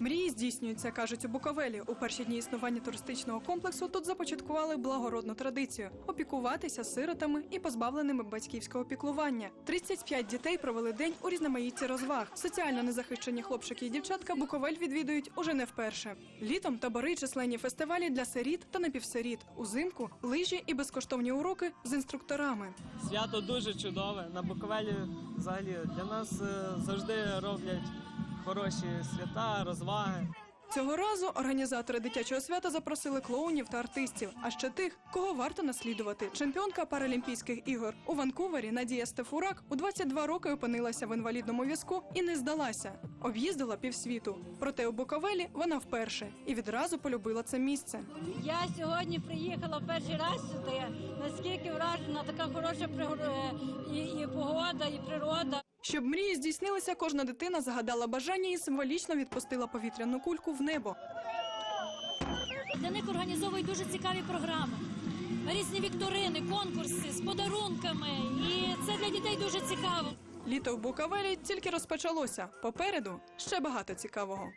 Мрії здійснюються, кажуть у Буковелі. У перші дні існування туристичного комплексу тут започаткували благородну традицію опікуватися сиротами і позбавленими батьківського піклування. 35 дітей провели день у різноманітті розваг. Соціально незахищені хлопчики і дівчатка Буковель відвідують уже не вперше. Літом табори, численні фестивалі для сиріт та напівсиріт. Узимку лижі і безкоштовні уроки з інструкторами. Свято дуже чудове. На Буковелі взагалі для нас е, завжди роблять хороші свята, розваги. Цього разу організатори дитячого свята запросили клоунів та артистів, а ще тих, кого варто наслідувати. Чемпіонка Паралімпійських ігор у Ванкувері Надія Стефурак у 22 роки опинилася в інвалідному візку і не здалася. Об'їздила півсвіту. Проте у Буковелі вона вперше і відразу полюбила це місце. Я сьогодні приїхала перший раз сюди. Наскільки вражена, така хороша пригода, і, і погода, і природа. Щоб мрії здійснилися, кожна дитина загадала бажання і символічно відпустила повітряну кульку в небо. Для них організовують дуже цікаві програми. Різні вікторини, конкурси з подарунками. І це для дітей дуже цікаво. Літо в Букавелі тільки розпочалося. Попереду ще багато цікавого.